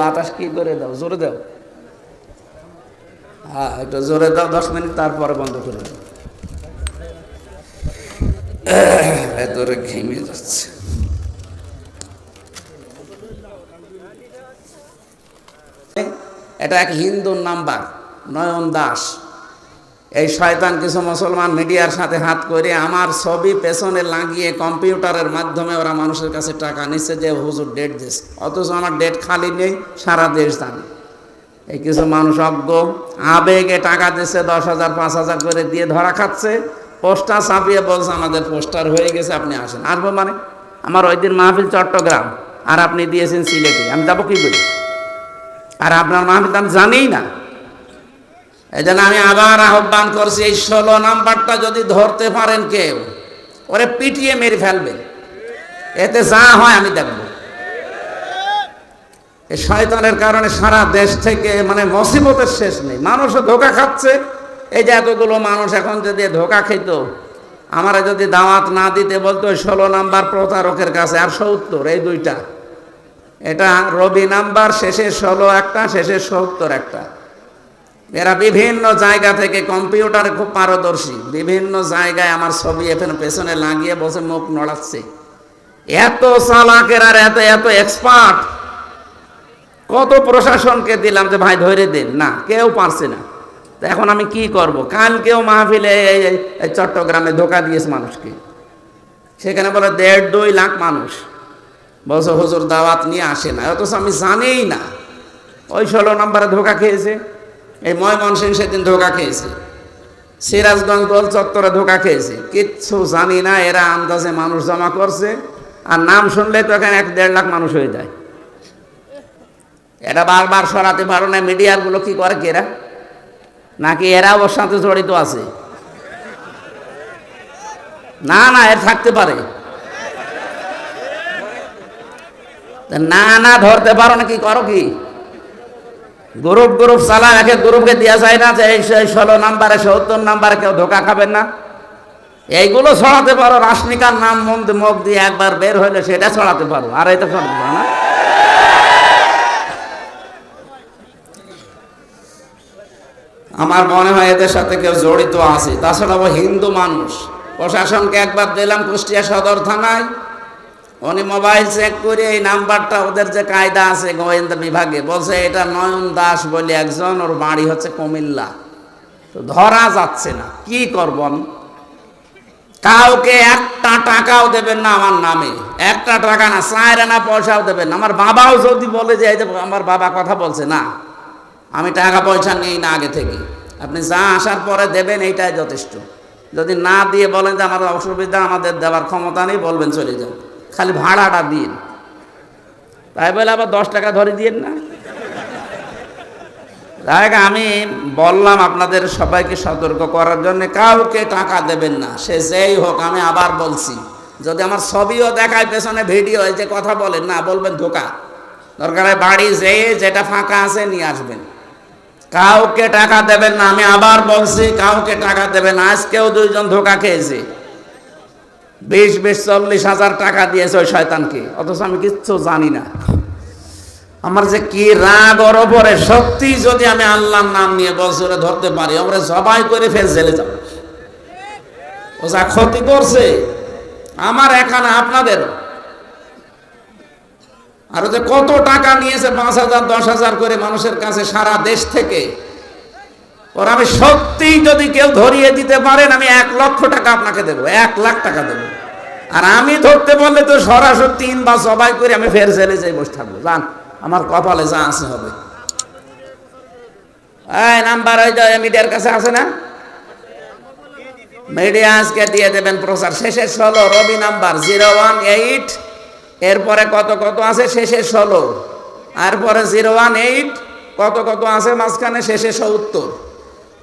বাতাস কি করে দাও? জোরে দাও। হ্যাঁ একটু জোরে দাও, দশ মিনিট তারপরে বন্ধ করে দাও। ভেতরে ঘেমে যাচ্ছে। এটা এক হিন্দুর নাম্বার, নয়ন দাস। এই শয়তান কিছু মুসলমান মিডিয়ার সাথে হাত করে আমার ছবি পেছনে লাগিয়ে কম্পিউটারের মাধ্যমে ওরা মানুষের কাছে টাকা নিচ্ছে যে, হুজুর ডেট দিস। অথচ আমার ডেট খালি নেই, সারা দেশ জানে। এই কিছু মানুষ অজ্ঞ, আবেগে টাকা দিচ্ছে দশ হাজার, পাঁচ হাজার করে দিয়ে ধরা খাচ্ছে। পোস্টার ছাপিয়ে বলছে, আমাদের পোস্টার হয়ে গেছে, আপনি আসেন। আসব মানে? আমার ওই দিন মাহফিল চট্টগ্রাম, আর আপনি দিয়েছেন সিলেটে। আমি যাব কি করি? আর আপনার মাহফিল আমি জানিই না। এই জন্য আমি আবার আহ্বান করছি, এই ষোলো নাম্বারটা যদি ধরতে পারেন কেউ, ওরে পিটিয়ে মেরে ফেলবেন। এতে যা হয় আমি দেখব। এই শয়তানের কারণে সারা দেশ থেকে মানে মসিবতের শেষ নেই। মানুষও ধোকা খাচ্ছে। এই যে এতগুলো মানুষ এখন যদি ধোকা খেত, আমারা যদি দাওয়াত না দিতে বলতো ষোলো নাম্বার প্রতারকের কাছে, আর সত্তর, এই দুইটা। এটা রবি নাম্বার, শেষে ষোলো একটা, শেষে সত্তর একটা। এরা বিভিন্ন জায়গা থেকে কম্পিউটারে খুব পারদর্শী। বিভিন্ন জায়গায় আমার ছবি এখানে পেছনে লাগিয়ে বসে মুখ নড়াচ্ছে। এত চালাকের আর এত এত এক্সপার্ট কত প্রশাসনকে দিলাম যে, ভাই, ধরে দিন। না, কেউ পারছে না। তো এখন আমি কি করব? কালকেও মাহফিলে চট্টগ্রামে ধোকা দিয়েছে মানুষকে। সেখানে বলে, দেড়, দুই লাখ মানুষ। বলছে, হুজুর, দাওয়াত নিয়ে আসে না। অথচ আমি জানিই না। ওই ষোলো নম্বরে ধোকা খেয়েছে। এই ময়মনসিং সেদিন ধোকা খেয়েছে। সিরাজগঞ্জ গোল চত্বরে ধোকা খেয়েছে। কিচ্ছু জানি না, এরা আন্দাজে মানুষ জমা করছে। আর নাম শুনলে তো এখানে এক দেড় লাখ মানুষ হয়ে যায়। এটা বারবার সরাতে পারো না মিডিয়ারগুলো কি করে কেরা নাকি এরা ওর সাথে জড়িত আছে? না না, এর থাকতে পারে। না না, ধরতে পারো না, কি করো কি? গ্রুপ গ্রুপ চালা একে গ্রুপকে দেওয়া যায় না যে এই ষোলো নাম্বারে সত্তর নাম্বারে, কেউ ধোকা খাবেন না। এইগুলো ছড়াতে পারো, রাশমিকার নাম মন্দ মুখ দিয়ে একবার বের হইলে সেটা ছড়াতে পারো। আর এটা ছড়াতে পারো না। আমার মনে হয় এদের সাথে কেউ জড়িত আছে। তাছাড়া হিন্দু মানুষ। প্রশাসনকে একবার দিলাম কুষ্টিয়া সদর থানায়। উনি মোবাইল চেক করে এই নাম্বারটা ওদের যে কায়দা আছে গোয়েন্দা বিভাগে, বলছে এটা নয়ন দাস বলে একজন, ওর বাড়ি হচ্ছে কুমিল্লা। তো ধরা যাচ্ছে না, কি করব কাউকে একটা টাকাও দেবেন না আমার নামে। একটা টাকা না, চায়ের না পয়সাও দেবেন আমার বাবাও যদি বলে যে, এই আমার বাবা কথা বলছে, না, আমি টাকা পয়সা নেই না আগে থেকে। আপনি যা আসার পরে দেবেন, এইটাই যথেষ্ট। যদি না দিয়ে বলেন যে, আমার অসুবিধা, আমাদের দেওয়ার ক্ষমতা নেই, বলবেন চলে যান। খালি ভাড়াটা দিন। তাই বলে আবার দশ টাকা ধরে দিয়েন না। দেখ আমি বললাম আপনাদের সবাইকে সতর্ক করার জন্য, কাউকে টাকা দেবেন না। সে যেই হোক, আমি আবার বলছি, যদি আমার ছবিও দেখায় পেছনে ভিডিও যে কথা বলেন না, বলবেন ধোকা। দরকার হয় বাড়ি যেয়ে যেটা ফাঁকা আছে নিয়ে আসবেন। কাউকে টাকা দেবেন না, আমি আবার বলছি, কাউকে টাকা দেবেন আজকেও দুইজন ধোকা খেয়েছে। বিশ বিশ, চল্লিশ হাজার টাকা দিয়েছে ওই শয়তানকে। অথচ আমি কিচ্ছু জানি না। আমার যে কি রাগ ওর ওপরে সত্যি যদি আমি আল্লাহর নাম নিয়ে বছরে ধরতে পারি, আমরা সবাই করে ফেল জেলে যাব। ও যা ক্ষতি করছে, আমার এখানে আপনাদের? আর যে কত টাকা নিয়েছে, পাঁচ হাজার, দশ হাজার করে মানুষের কাছে সারা দেশ থেকে? ওর আমি সত্যি যদি কেউ ধরিয়ে দিতে পারেন, আমি এক লক্ষ টাকা আপনাকে দেবো, এক লাখ টাকা দেবো। আর আমি ধরতে বললে তো সরাসরি তিন বা সবাই করে আমি ফের জেলে যাই বসে থাকব। জান আমার কপালে যা আছে হবে। এই, নাম্বার ওই মিডিয়ার কাছে আছে না? মিডিয়া আজকে দিয়ে দেবেন প্রচার। শেষে ষোলো, Robi number, zero one eight. এরপরে কত কত আছে? শেষে ষোলো। এরপরে জিরো ওয়ান এইট, কত কত আছে? মাঝখানে শেষে সত্তর।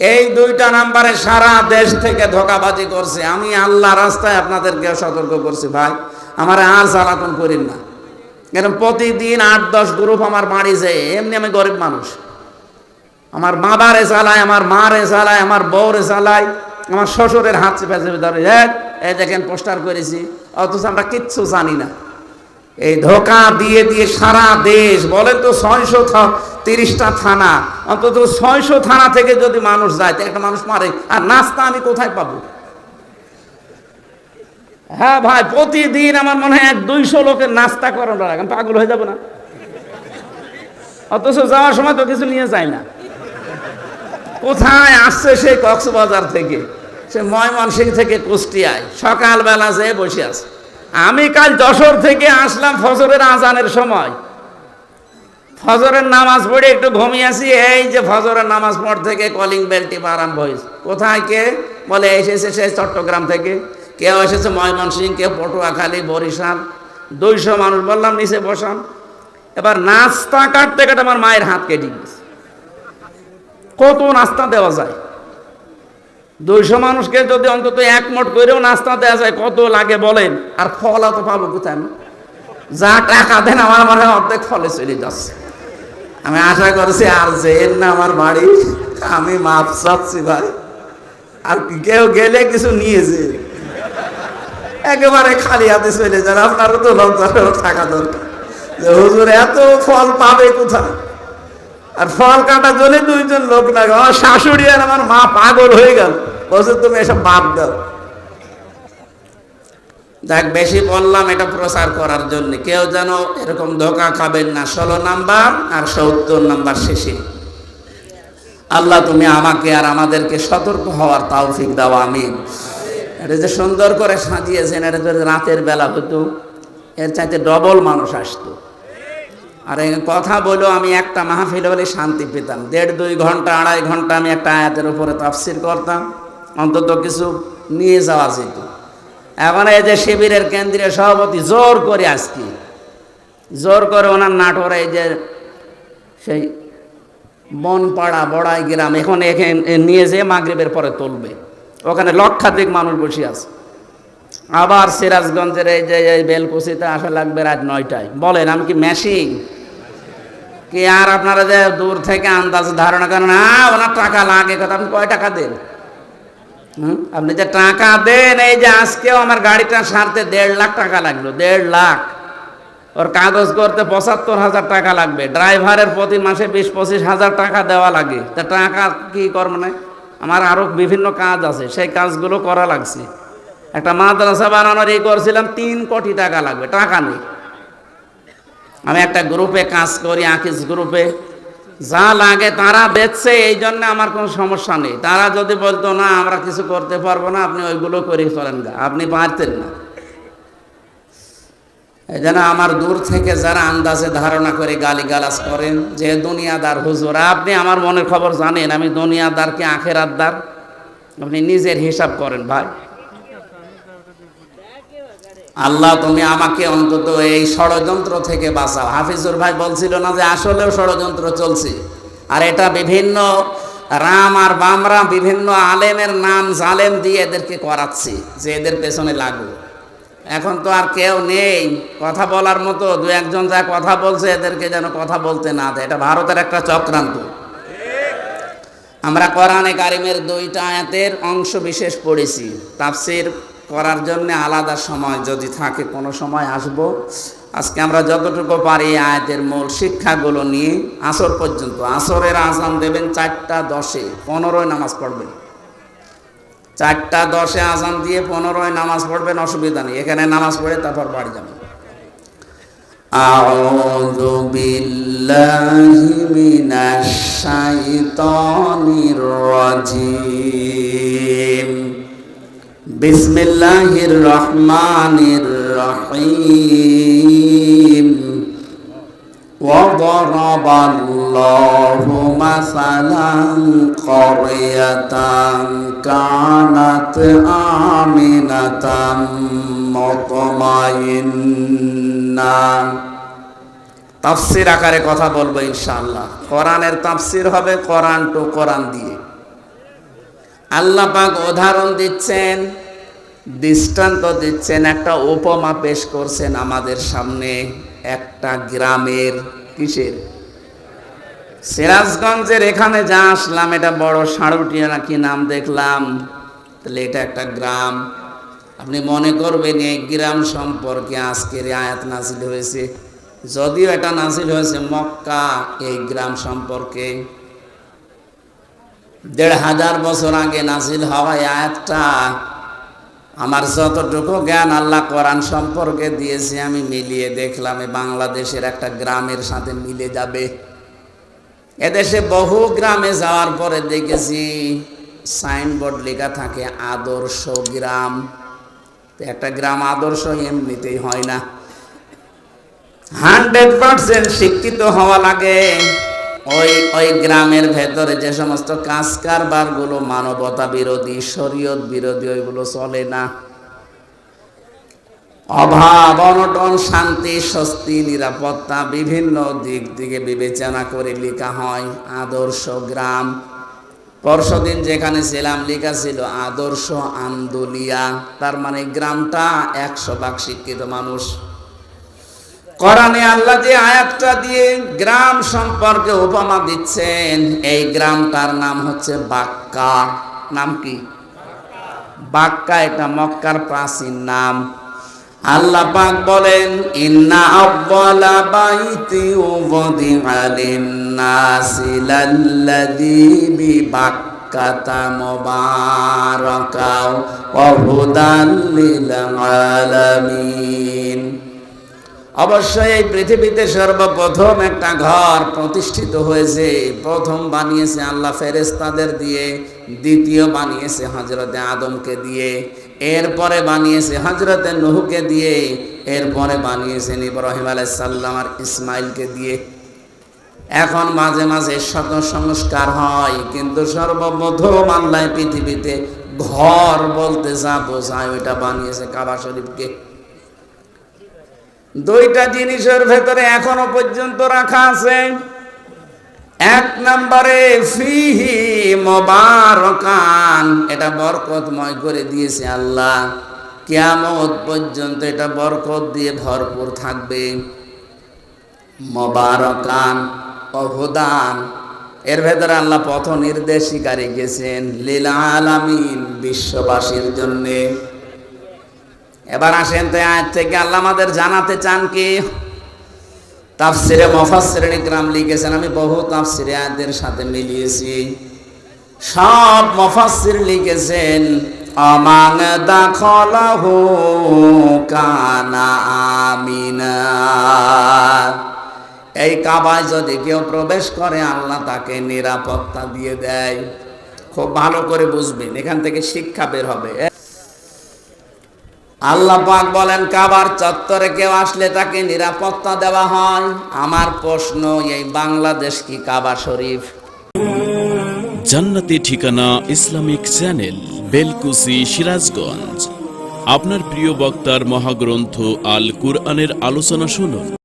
এই দুইটা নাম্বারে সারা দেশ থেকে ধোকাবাজি করছে। আমি আল্লাহ রাস্তায় আপনাদেরকে সতর্ক করছি ভাই। আমার আর জ্বালাতন করেন না। কেন প্রতিদিন আট দশ গ্রুপ আমার বাড়ি যায়। এমনি আমি গরিব মানুষ। আমার বাবারে চালায় আমার মারে চালায় আমার বউরে চালায় আমার শ্বশুরের হাত চেপে চেপে ধরে। "এই, দেখেন পোস্টার করেছি। অথচ আমরা কিচ্ছু জানি না। এই ধোকা দিয়ে দিয়ে সারা দেশ, বলেন তো ছয়শো তিরিশটা থানা, অন্তত ছয়শো থানা থেকে যদি মানুষ যায় একটা মানুষ মারে, আর নাস্তা আমি কোথায় পাবো? হ্যাঁ ভাই, প্রতিদিন আমার মনে হয় এক দুইশো লোকের নাস্তা করানো লাগে পাগল হয়ে যাব না। অথচ যাওয়ার সময় তো কিছু নিয়ে যায় না। কোথায় আসছে সে কক্সবাজার থেকে? সে ময়মনসিং থেকে কুষ্টিয়ায়, সকালবেলা যেয়ে বসে আছে। আমি কাল যশোর থেকে আসলাম ফজরের আজানের সময়। ফজরের নামাজ পড়ে একটু ঘুমিয়ে আসি, এই যে ফজরের নামাজ পড় থেকে কলিং বেল টিপ আরম্ভ হয়েছে। কোথায় কে? বলে, এসেছে সে চট্টগ্রাম থেকে। কেউ এসেছে ময়মনসিং কেউ পটুয়াখালী, বরিশাল। দুইশো মানুষ বললাম, নিচে বসান। এবার নাস্তা কাটতে কাটে আমার মায়ের হাত কেটে গেছে। কত নাস্তা দেওয়া যায়? দুইশো মানুষকে যদি অন্তত এক মোট করেও নাস্তা দেওয়া যায়, কত লাগে বলেন? আর ফল তো পাবো কোথায়? আমি যা টাকা দেন, আমার মনে অর্ধেক ফলে চলে যাচ্ছে। আমি আশা করছি, আর যেন না আমার বাড়ি, আমি মাপ চাচ্ছি ভাই। আর কেউ গেলে কিছু নিয়েছে একেবারে খালি হাতে চলে যান, আপনারও তো লজ্জা থাকা দরকার। হুজুর, এত ফল পাবে কোথায়? আর ফল কাটার জন্য দুইজন লোক লাগে আমার শাশুড়ি আর আমার মা পাগল হয়ে গেল। বলছে, তুমি এসব বাদ দাও। দেখ বেশি বললাম এটা প্রচার করার জন্য। কেউ যেন এরকম ধোকা খাবেন না। ষোলো নাম্বার আর সত্তর নাম্বার শেষে আল্লাহ, তুমি আমাকে আর আমাদেরকে সতর্ক হওয়ার তাওফিক দাও আমি এটা যে সুন্দর করে সাজিয়েছেন, এটা যদি রাতের বেলা হতো, এর চাইতে ডবল মানুষ আসতো। আর কথা বলেও আমি একটা মাহফিল হলে শান্তি পেতাম। দেড়, দুই ঘণ্টা, আড়াই ঘণ্টা আমি একটা আয়াতের উপরে তাফসির করতাম, অন্তত কিছু নিয়ে যাওয়া যেত। এখন এই যে শিবিরের কেন্দ্রীয় সভাপতি জোর করে আজকে, জোর করে ওনার নাটোরে এই যে সেই বনপাড়া, বড়াই গ্রাম, এখন, এখানে নিয়ে যেয়ে মাগরীবের পরে তুলবে। ওখানে লক্ষাধিক মানুষ বসে আছে। আবার সিরাজগঞ্জের এই যে এই বেলকুচিতে আসা লাগবে রাত নয়টায়। বলেন, আমি কি মেশিন কি আর আপনারা যে দূর থেকে আন্দাজ ধারণা করেন? না, ওনার টাকা লাগে কথা, আপনি কয় টাকা দেন? আপনি যে টাকা দেন, এই যে আজকেও আমার গাড়িটা সারতে দেড় লাখ টাকা লাগল, দেড় লাখ। ওর কাগজ করতে পঁচাত্তর হাজার টাকা লাগবে, ড্রাইভারের প্রতি মাসে বিশ, পঁচিশ হাজার টাকা দেওয়া লাগে। তা টাকা কি কর মানে? আমার আরও বিভিন্ন কাজ আছে, সেই কাজগুলো করা লাগছে। একটা মাদ্রাসা বানানোর এই করছিলাম, তিন কোটি টাকা লাগবে, টাকা নেই। আমি একটা গ্রুপে কাজ করি, আকিস গ্রুপে। যা লাগে তারা বেচছে, এই জন্য আমার কোনো সমস্যা নেই। তারা যদি বলতো, না, আমরা কিছু করতে পারব না, আপনি ওইগুলো করে চলেন গা। আপনি পারতেন না। এই জন্য আমার দূর থেকে যারা আন্দাজে ধারণা করে গালি গালাজ করেন যে, দুনিয়াদার হুজুর, আপনি আমার মনের খবর জানেন, আমি দুনিয়াদারকে আখের আদার আপনি নিজের হিসাব করেন, ভাই। আল্লাহ, তুমি আমাকে অন্তত এই ষড়যন্ত্র থেকে বাঁচাও। হাফিজুর ভাই বলছিল না যে আসলেও ষড়যন্ত্র চলছে। আর এটা বিভিন্ন রাম আর বামরা বিভিন্ন আলেমের নাম জালেম দিয়ে এদেরকে করাচ্ছে, যে এদের পেছনে লাগু এখন তো আর কেউ নেই। কথা বলার মতো দু একজন যা কথা বলছে, এদেরকে যেন কথা বলতে না দেয়। এটা ভারতের একটা চক্রান্ত। আমরা কোরআনে কারিমের দুইটা আয়াতের অংশ বিশেষ পড়েছি। তাফসির করার জন্য আলাদা সময় যদি থাকে কোনো সময় আসব আজকে আমরা যতটুকু পারি এই আয়াতের মূল শিক্ষাগুলো নিয়ে আসর পর্যন্ত আসরের আজান দেবেন চারটা দশে পনেরোয় নামাজ পড়বেন চারটা দশে আজান দিয়ে পনেরোয় নামাজ পড়বেন অসুবিধা নেই এখানে নামাজ পড়ে তারপর বাড়ি যাবেন أعوذ بالله من الشيطان الرجيم بسم الله الرحمن الرحيم وضرب الله مثلا قرية كانت آمنة مطمئنة তাফসির আকারে কথা বলবো ইনশাআল্লাহ কোরআনের তাফসির হবে কোরআন টু কোরআন দিয়ে আল্লাহ পাক উদাহরণ দিচ্ছেন দৃষ্টান্ত দিচ্ছেন, একটা উপমা পেশ করছেন আমাদের সামনে একটা গ্রামের কিসের? সিরাজগঞ্জের এখানে যা আসলাম, এটা বড় সাড়ুটিয়া নাকি নাম দেখলাম। তাহলে এটা একটা গ্রাম। আপনি মনে করবেন এই গ্রাম সম্পর্কে আজকের আয়াত নাজিল হয়েছে। যদিও এটা নাজিল হয়েছে মক্কা, এই গ্রাম সম্পর্কে। দেড় হাজার বছর আগে নাজিল হওয়া আয়াতটা আমার যতটুকু জ্ঞান আল্লাহ কোরআন সম্পর্কে দিয়েছে, আমি মিলিয়ে দেখলাম বাংলাদেশের একটা গ্রামের সাথে মিলে যাবে। এদেশে বহু গ্রামে যাওয়ার পরে দেখেছি সাইনবোর্ড লেখা থাকে আদর্শ গ্রাম। একটা গ্রাম আদর্শ এমনিতেই হয় না। হান্ড্রেড পার্সেন্ট শিক্ষিত হওয়া লাগে। ওই ওই গ্রামের ভেতরে যে সমস্ত কাজ কারবারগুলো মানবতা বিরোধী, শরীয়ত বিরোধী, ওইগুলো চলে না। অভাব, অনটন, শান্তি, স্বস্তি, নিরাপত্তা, বিভিন্ন দিক থেকে বিবেচনা করে লেখা হয় আদর্শ গ্রাম। পরশুদিন যেখানে ছিলাম, লেখা ছিল আদর্শ আন্দোলিয়া। তার মানে গ্রামটা একশো ভাগ শিক্ষিত মানুষ। কোরআনে আল্লাহ যে আয়াতটা দিয়ে গ্রাম সম্পর্কে উপমা দিচ্ছেন, এই গ্রামটার নাম হচ্ছে বাক্কা। নাম কি? বাক্কা, এটা মক্কার প্রাচীন নাম। আল্লাহ পাক বলেন, ইন্না আব্বালা বাইতি উবদিআ লিন-নাসি লাল্লাযী বিবাক্কাতা মুবারাকা ওয়া হুদান লিল আলামিন। অবশ্যই এই পৃথিবীতে সর্বপ্রথম একটা ঘর প্রতিষ্ঠিত হয়েছে। প্রথম বানিয়েছে আল্লাহ ফেরেস্তাদের দিয়ে, দ্বিতীয় বানিয়েছে হজরতে আদমকে দিয়ে, এরপরে বানিয়েছে হজরতে নহুকে দিয়ে, এরপরে বানিয়েছেন ইব্রাহিম আলাইসাল্লাম আর ইসমাইলকে দিয়ে। এখন মাঝে মাঝে শত সংস্কার হয়, কিন্তু সর্বপ্রথম আল্লাহ পৃথিবীতে ঘর বলতে যা বোঝায় ওইটা বানিয়েছে কাবা শরীফকে। দুইটা জিনিসের ভেতরে এখনও পর্যন্ত রাখা আছে। এক নম্বরে, ফিহি মোবারকান, এটা বরকতময় করে দিয়েছে আল্লাহ। কিয়ামত পর্যন্ত এটা বরকত দিয়ে ভরপুর থাকবে। মোবারকান অহুদান এর ভেতরে আল্লাহ পথ নির্দেশিকা রেখেছেন লীলা আলামিন, বিশ্ববাসীর জন্যে। এবার আসেন তো, আজ থেকে আল্লাহ আমাদের জানাতে চান কি? তাফসিরে মফাসির ইকরাম লিখেছেন, আমি বহু তাফসিরে আয়াতের সাথে মিলিয়েছি। সব মফাসির লিখেছেন, অমান দাখলাহু কানা আমিনা। এই কাবায় যদি কেউ প্রবেশ করে, আল্লাহ তাকে নিরাপত্তা দিয়ে দেয়। খুব ভালো করে বুঝবেন, এখান থেকে শিক্ষা বের হবে। আল্লাহ পাক বলেন, কাবার চত্বরে কেউ আসলে তাকে নিরাপত্তা দেওয়া হয়? আমার প্রশ্ন, এই বাংলাদেশ কি কাবা শরীফ? জান্নাতি ঠিকানা ইসলামিক চ্যানেল, বেলকুসি, সিরাজগঞ্জ। আপনার প্রিয় বক্তার মহাগ্রন্থ আল কুরআনের আলোচনা শুনুন।